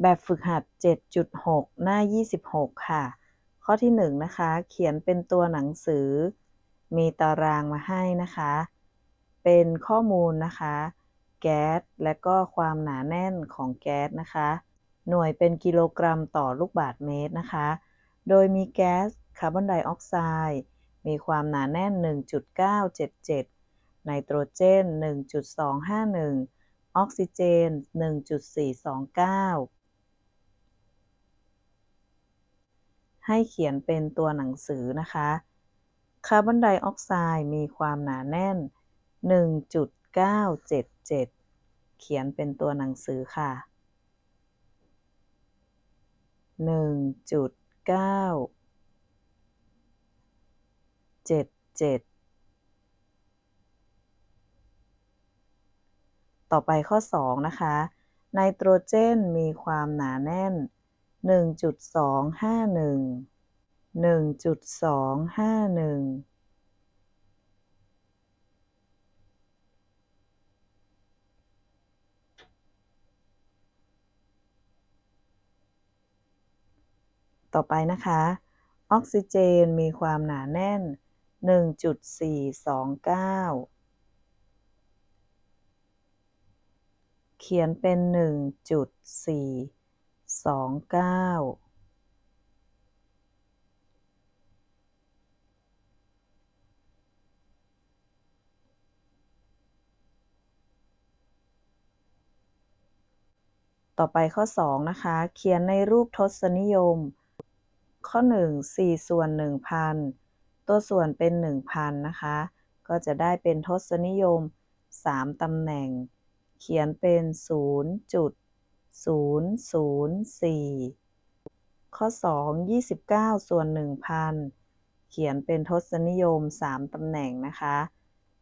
แบบฝึกหัด 7.6 หน้า 26 ค่ะ ข้อที่1นะคะ เขียนเป็นตัวหนังสือ มีตารางมาให้นะคะ เป็นข้อมูลนะคะ แก๊ส และก็ความหนาแน่นของแก๊สนะคะ หน่วยเป็นกิโลกรัมต่อลูกบาศก์เมตรนะคะ โดยมีแก๊สคาร์บอนไดออกไซด์มีความหนาแน่น 1.977 ไนโตรเจน 1.251 ออกซิเจน 1.429 ให้เขียนเป็นตัวหนังสือนะคะ คาร์บอนไดออกไซด์มีความหนาแน่น 1.977 เขียนเป็นตัวหนังสือค่ะ 1.9 77ต่อไปข้อ 2 นะคะ ไนโตรเจนมีความหนาแน่น 1.251 1.251ต่อไปนะคะ ออกซิเจนมีความหนาแน่น 1.429 เขียนเป็น 1.429ต่อไปข้อ 2 นะคะ เขียนในรูปทศนิยม ข้อ 1 4 ส่วน 1,000 ตัวส่วนเป็น 1,000 นะคะ ก็จะได้เป็นทศนิยม 3 ตำแหน่ง เขียนเป็น 004 ข้อ 2 29 ส่วน 1,000 เขียนเป็นทศนิยม 3 ตำแหน่งนะคะ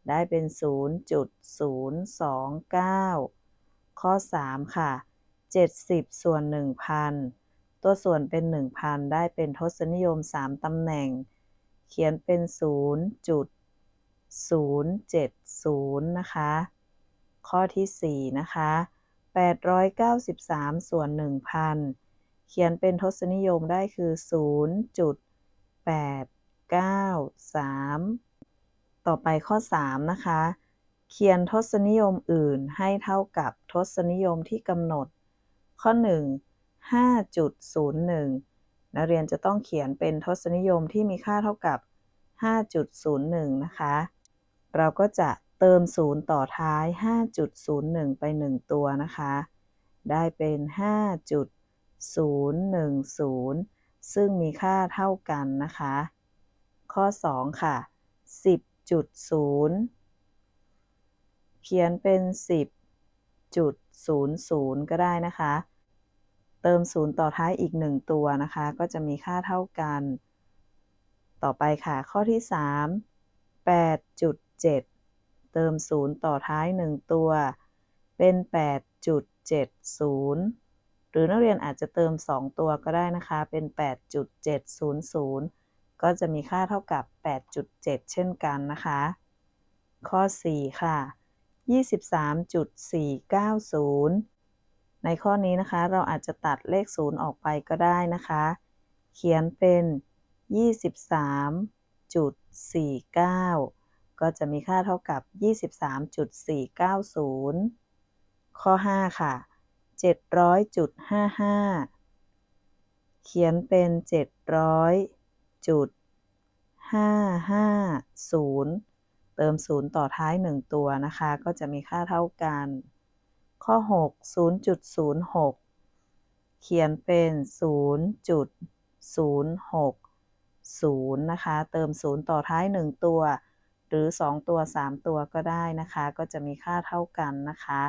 ได้เป็น 0.029 ข้อ 3 ค่ะ 70 ส่วน 1,000 ตัวส่วนเป็น 1,000 ได้เป็นทศนิยม 3 ตำแหน่ง เขียนเป็น 0.070 นะคะ ข้อที่ 4 นะคะ 893 ส่วน 1,000 เขียนเป็นทศนิยมได้คือ 0.893 ต่อไปข้อ 3 นะคะ เขียนทศนิยมอื่นให้เท่ากับทศนิยมที่กำหนด ข้อ 1 5.01 นักเรียนจะต้องเขียนเป็นทศนิยมที่มีค่าเท่ากับ 5.01 นะคะ เราก็จะ เติม 0 ต่อท้าย 5.01 ไป 1 ตัวนะคะ ได้เป็น 5.010 ซึ่งมีค่าเท่ากันนะคะ ข้อ 2 ค่ะ 10.0 เขียนเป็น 10.00 ก็ได้นะคะ เติม 0 ต่อท้ายอีก 1 ตัวนะคะ ก็จะมีค่าเท่ากัน ต่อไปค่ะ ข้อที่ 3 8.7 เติม0ต่อท้าย1ตัว เป็น 8.70 หรือนักเรียนอาจจะเติม 2 ตัวก็ได้นะคะ เป็น 8.700 ก็จะมีค่าเท่ากับ 8.7 เช่นกันนะคะ ข้อ 4 ค่ะ 23.490 ในข้อนี้นะคะ เราอาจจะตัดเลข 0 ออกไปก็ได้นะคะ เขียนเป็น 23.49 ก็จะมีค่าเท่ากับ 23.490 ข้อ 5 ค่ะ 700.55 เขียนเป็น 700.550 เติม 0 ต่อท้าย 1 ตัวนะคะ ก็จะมีค่าเท่ากัน ข้อ 6 0.06 เขียนเป็น 0.060นะคะ เติม 0 ต่อท้าย 1 ตัว รือ 2 ตัว 3 ตัวก็ได้นะคะ ก็จะมีค่าเท่ากันนะคะ